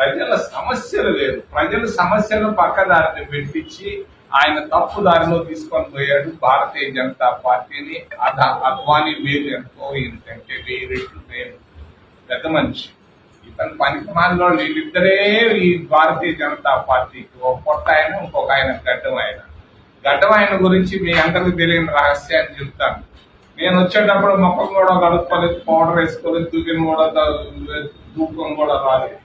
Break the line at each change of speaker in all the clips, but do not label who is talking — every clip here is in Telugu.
ప్రజల సమస్యలు లేవు ప్రజల సమస్యలను పక్కదారిని పెట్టించి ఆయన తప్పు దారిలో తీసుకొని పోయాడు. భారతీయ జనతా పార్టీని అధ అద్వానీ వేలు ఎంతో ఏంటంటే వెయ్యి రెట్లు పెద్ద మనిషి. ఇతను పనికి మాలిన వీళ్ళిద్దరే ఈ భారతీయ జనతా పార్టీకి ఒక పొట్ట ఆయన ఇంకొక ఆయన గడ్డం ఆయన. గడ్డం ఆయన గురించి మీ అందరికి తెలియని రహస్యాన్ని చెప్తాను. నేను వచ్చేటప్పుడు మొక్కలు కూడా కలుపుకోలేదు పౌడర్ వేసుకోలేదు దూకిన కూడా దూకం కూడా రాలేదు.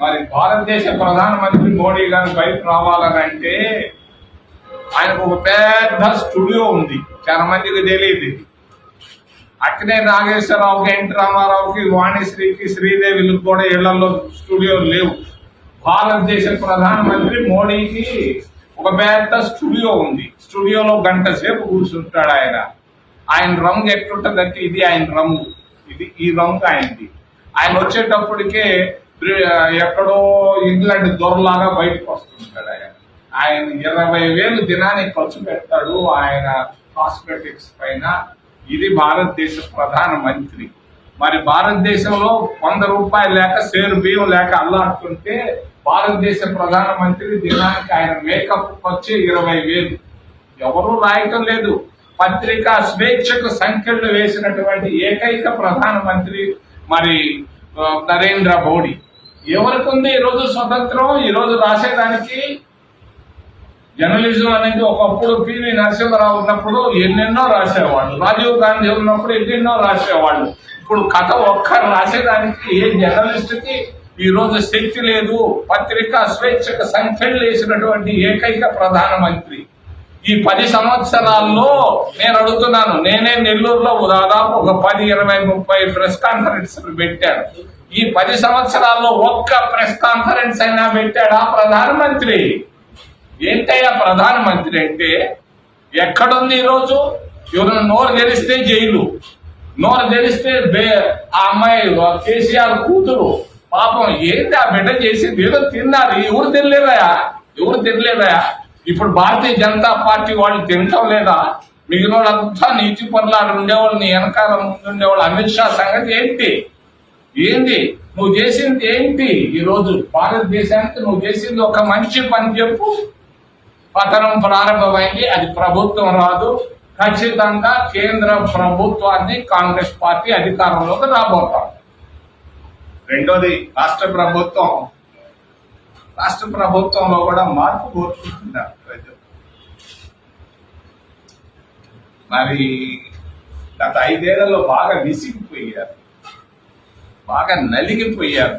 మరి భారతదేశ ప్రధానమంత్రి మోడీ గారు బయట రావాలని అంటే ఆయనకు ఒక పెద్ద స్టూడియో ఉంది. చాలా మందికి తెలియదు. అక్కడే నాగేశ్వరరావుకి ఎన్టీ రామారావుకి వాణిశ్రీకి శ్రీదేవిలకు కూడా ఇళ్ళలో స్టూడియోలు లేవు. భారతదేశ ప్రధానమంత్రి మోడీకి ఒక పెద్ద స్టూడియో ఉంది. స్టూడియోలో గంట సేపు కూర్చుంటాడు ఆయన. ఆయన రంగు ఎట్లుంటదంటే ఇది ఆయన రంగు. ఇది ఈ రంగు ఆయనది. ఆయన వచ్చేటప్పటికే ఎక్కడో ఇంగ్లాండ్ దొరలాగా బయటకు వస్తుంటాడు ఆయన. ఆయన ఇరవై వేలు దినానికి ఖర్చు పెడతాడు ఆయన కాస్మెటిక్స్ పైన. ఇది భారతదేశ ప్రధాన మంత్రి. మరి భారతదేశంలో వంద రూపాయలు లేక సేరు బియ్యం లేక అల్లాడుతుంటే భారతదేశ ప్రధాన మంత్రి దినానికి ఆయన మేకప్ వచ్చి ఇరవై వేలు. ఎవరూ రాయటం లేదు. పత్రికా స్వేచ్ఛకు సంఖ్యలు వేసినటువంటి ఏకైక ప్రధానమంత్రి మరి నరేంద్ర మోడీ. ఎవరికి ఉంది ఈరోజు స్వతంత్రం? ఈరోజు రాసేదానికి జర్నలిజం అనేది ఒకప్పుడు పివి నరసింహరావు ఉన్నప్పుడు ఎన్నెన్నో రాసేవాళ్ళు. రాజీవ్ గాంధీ ఉన్నప్పుడు ఎన్నెన్నో రాసేవాళ్ళు. ఇప్పుడు కథ ఒక్క రాసేదానికి ఏ జర్నలిస్ట్కి ఈరోజు శక్తి లేదు? పత్రికా స్వేచ్ఛకు సంఖ్యలు వేసినటువంటి ఏకైక ప్రధానమంత్రి. ఈ పది సంవత్సరాల్లో నేను అడుగుతున్నాను నేనే నెల్లూరులో దాదాపు ఒక పది ఇరవై ముప్పై ప్రెస్ కాన్ఫరెన్స్ పెట్టాను. ఈ పది సంవత్సరాల్లో ఒక్క ప్రెస్ కాన్ఫరెన్స్ అయినా పెట్టాడా ప్రధానమంత్రి? ఏంటయ్యా ప్రధానమంత్రి అంటే ఎక్కడుంది ఈరోజు ఎవరైనా నోరు తెరిస్తే జైలు. నోరు తెరిస్తే బే ఆ అమ్మాయి కేసీఆర్ కూతురు. పాపం ఏంటి ఆ బిడ్డ చేసింది? ఏదో తిన్నారు. ఎవరు తినలేదా? ఎవరు తినలేదా? ఇప్పుడు భారతీయ జనతా పార్టీ వాళ్ళు తినటం లేదా? మిగిలిన వాళ్ళంతా నీతి పనులాడు ఉండేవాళ్ళు వెనకాల ముందు ఉండేవాళ్ళు అమిత్ షా సంగతి ఏంటి? ఏంది? నువ్వు చేసింది ఏంటి? ఈ రోజు భారతదేశానికి నువ్వు చేసింది ఒక మంచి పని చెప్పు. పతనం ప్రారంభమైంది అది ప్రభుత్వం రాదు. ఖచ్చితంగా కేంద్ర ప్రభుత్వాన్ని కాంగ్రెస్ పార్టీ అధికారంలోకి రాబోతాం రెండోది రాష్ట్ర ప్రభుత్వం. రాష్ట్ర ప్రభుత్వంలో కూడా మార్పు కోరుకుంటున్నారు ప్రజలు. మరి గత ఐదేళ్ళలో బాగా విసిగిపోయారు. బాగా నలిగిపోయారు.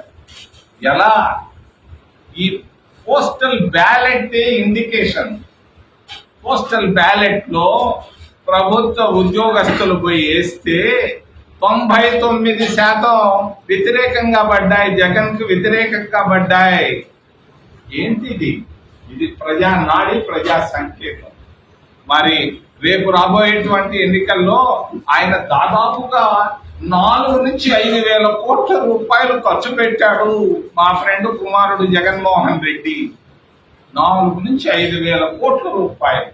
ఎలా? ఈ పోస్టల్ బ్యాలెట్ ఇండికేషన్. పోస్టల్ బ్యాలెట్లో ప్రభుత్వ ఉద్యోగస్తులు పోయి వేస్తే తొంభై తొమ్మిది శాతం వ్యతిరేకంగా పడ్డాయి జగన్కు వ్యతిరేకంగా పడ్డాయి. ఏంటిది ఇది ప్రజా నాడి ప్రజా సంకేతం. మరి రేపు రాబోయేటువంటి ఎన్నికల్లో ఆయన దాదాపుగా నాలుగు నుంచి ఐదు వేల కోట్ల రూపాయలు ఖర్చు పెట్టాడు మా ఫ్రెండ్ కుమారుడు జగన్మోహన్ రెడ్డి. నాలుగు నుంచి ఐదు వేల కోట్ల రూపాయలు.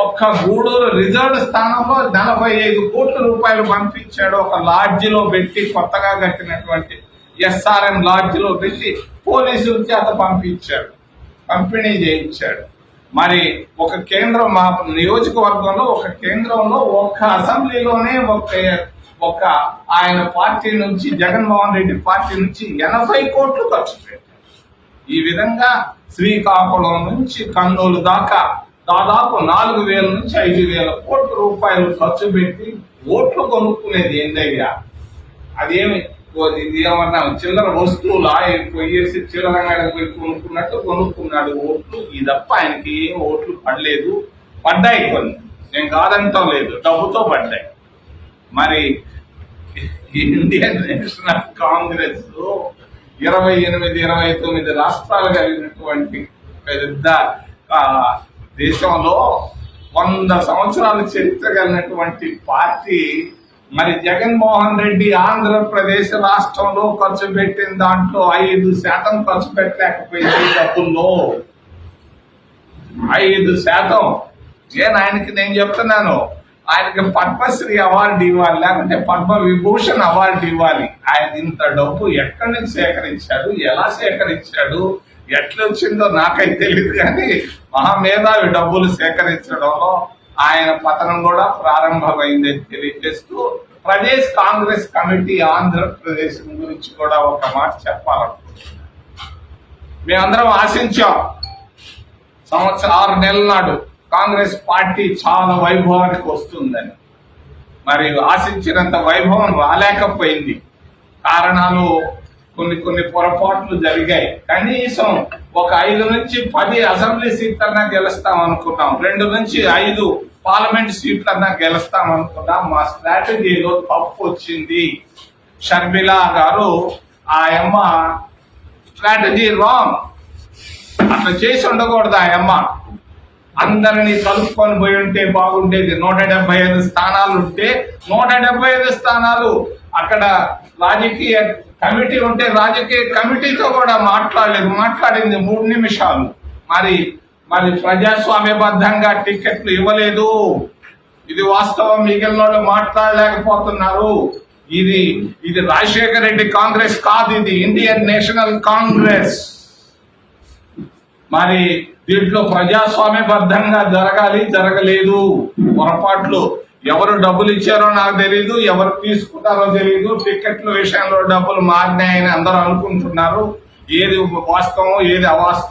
ఒక్క గూడూరు రిజర్వ్ స్థానంలో నలభై ఐదు కోట్ల రూపాయలు పంపించాడు. ఒక లాడ్జిలో పెట్టి కొత్తగా కట్టినటువంటి ఎస్ఆర్ఎం లాడ్జిలో పెట్టి పోలీసుల చేత పంపించాడు. పంపిణీ చేయించాడు. మరి ఒక కేంద్రం మా నియోజకవర్గంలో ఒక కేంద్రంలో ఒక్క అసెంబ్లీలోనే ఒక ఒక ఆయన పార్టీ నుంచి జగన్మోహన్ రెడ్డి పార్టీ నుంచి ఎనభై కోట్లు ఖర్చు పెట్టారు. ఈ విధంగా శ్రీకాకుళం నుంచి కర్నూలు దాకా దాదాపు నాలుగు వేల నుంచి ఐదు వేల కోట్ల రూపాయలు ఖర్చు పెట్టి ఓట్లు కొనుక్కునేది ఏందయ్యా? అదేమి? ఇది ఏమన్నా చిల్లర వస్తువులా? పోయేసి చిల్లరంగా పోయి కొనుక్కున్నట్టు కొనుక్కున్నాడు ఓట్లు. ఈ తప్ప ఆయనకి ఏం ఓట్లు పడలేదు. పడ్డాయి కొన్ని. నేను కాదంటాం లేదు. డబ్బుతో పడ్డాయి. మరి ఇండియన్ నేషనల్ కాంగ్రెస్ ఇరవై ఎనిమిది ఇరవై తొమ్మిది రాష్ట్రాలు కలిగినటువంటి పెద్ద దేశంలో వంద సంవత్సరాల చరిత్ర కలిగినటువంటి పార్టీ మరి జగన్మోహన్ రెడ్డి ఆంధ్రప్రదేశ్ రాష్ట్రంలో ఖర్చు పెట్టిన దాంట్లో ఐదు శాతం ఖర్చు పెట్టలేకపోయింది డబ్బుల్లో. ఐదు శాతం. నేను ఆయనకి నేను చెప్తున్నాను. ఆయనకి పద్మశ్రీ అవార్డు ఇవ్వాలి లేకుంటే పద్మ విభూషణ్ అవార్డు ఇవ్వాలి. ఆయన ఇంత డబ్బు ఎక్కడి నుంచి సేకరించాడు ఎలా సేకరించాడు ఎట్లా వచ్చిందో నాకైతే తెలియదు కానీ మహామేధావి డబ్బులు సేకరించడంలో ఆయన పతనం కూడా ప్రారంభమైందని తెలియజేస్తూ ప్రదేశ్ కాంగ్రెస్ కమిటీ ఆంధ్రప్రదేశ్ గురించి కూడా ఒక మాట చెప్పాలనుకుంటున్నాను. మేమందరం ఆశించాం సంవత్సరం ఆరు నెలల నాడు కాంగ్రెస్ పార్టీ చాలా వైభవానికి వస్తుందని. మరి ఆశించినంత వైభవం రాలేకపోయింది. కారణాలు కొన్ని కొన్ని పొరపాట్లు జరిగాయి. కనీసం ఒక ఐదు నుంచి పది అసెంబ్లీ సీట్లన్నా గెలుస్తాం అనుకున్నాం. రెండు నుంచి ఐదు పార్లమెంట్ సీట్లన్నా గెలుస్తాం అనుకున్నాం. మా స్ట్రాటజీలో తప్పు వచ్చింది. షర్మిలా గారు ఆ అమ్మ స్ట్రాటజీ రాంగ్. అట్లా చేసి ఉండకూడదు ఆ అమ్మ. అందరినీ కలుపుకొని పోయి ఉంటే బాగుండేది. నూట డెబ్బై ఐదు స్థానాలు ఉంటే నూట డెబ్బై ఐదు స్థానాలు. అక్కడ రాజకీయ కమిటీ ఉంటే రాజకీయ కమిటీతో కూడా మాట్లాడలేదు. మాట్లాడింది మూడు నిమిషాలు. మరి మరి ప్రజాస్వామ్యబద్ధంగా టికెట్లు ఇవ్వలేదు. ఇది వాస్తవం. మిగిలిన వాళ్ళు మాట్లాడలేకపోతున్నారు. ఇది ఇది రాజశేఖర రెడ్డి కాంగ్రెస్ కాదు. ఇది ఇండియన్ నేషనల్ కాంగ్రెస్. మరి దీంట్లో ప్రజాస్వామ్యబద్ధంగా జరగాలి జరగలేదు పొరపాట్లు. ఎవరు డబ్బులు ఇచ్చారో నాకు తెలియదు ఎవరు తీసుకున్నారో తెలియదు టికెట్ల విషయంలో డబ్బులు మారినాయని అందరూ అనుకుంటున్నారు. ఏది వాస్తవం ఏది అవాస్తవం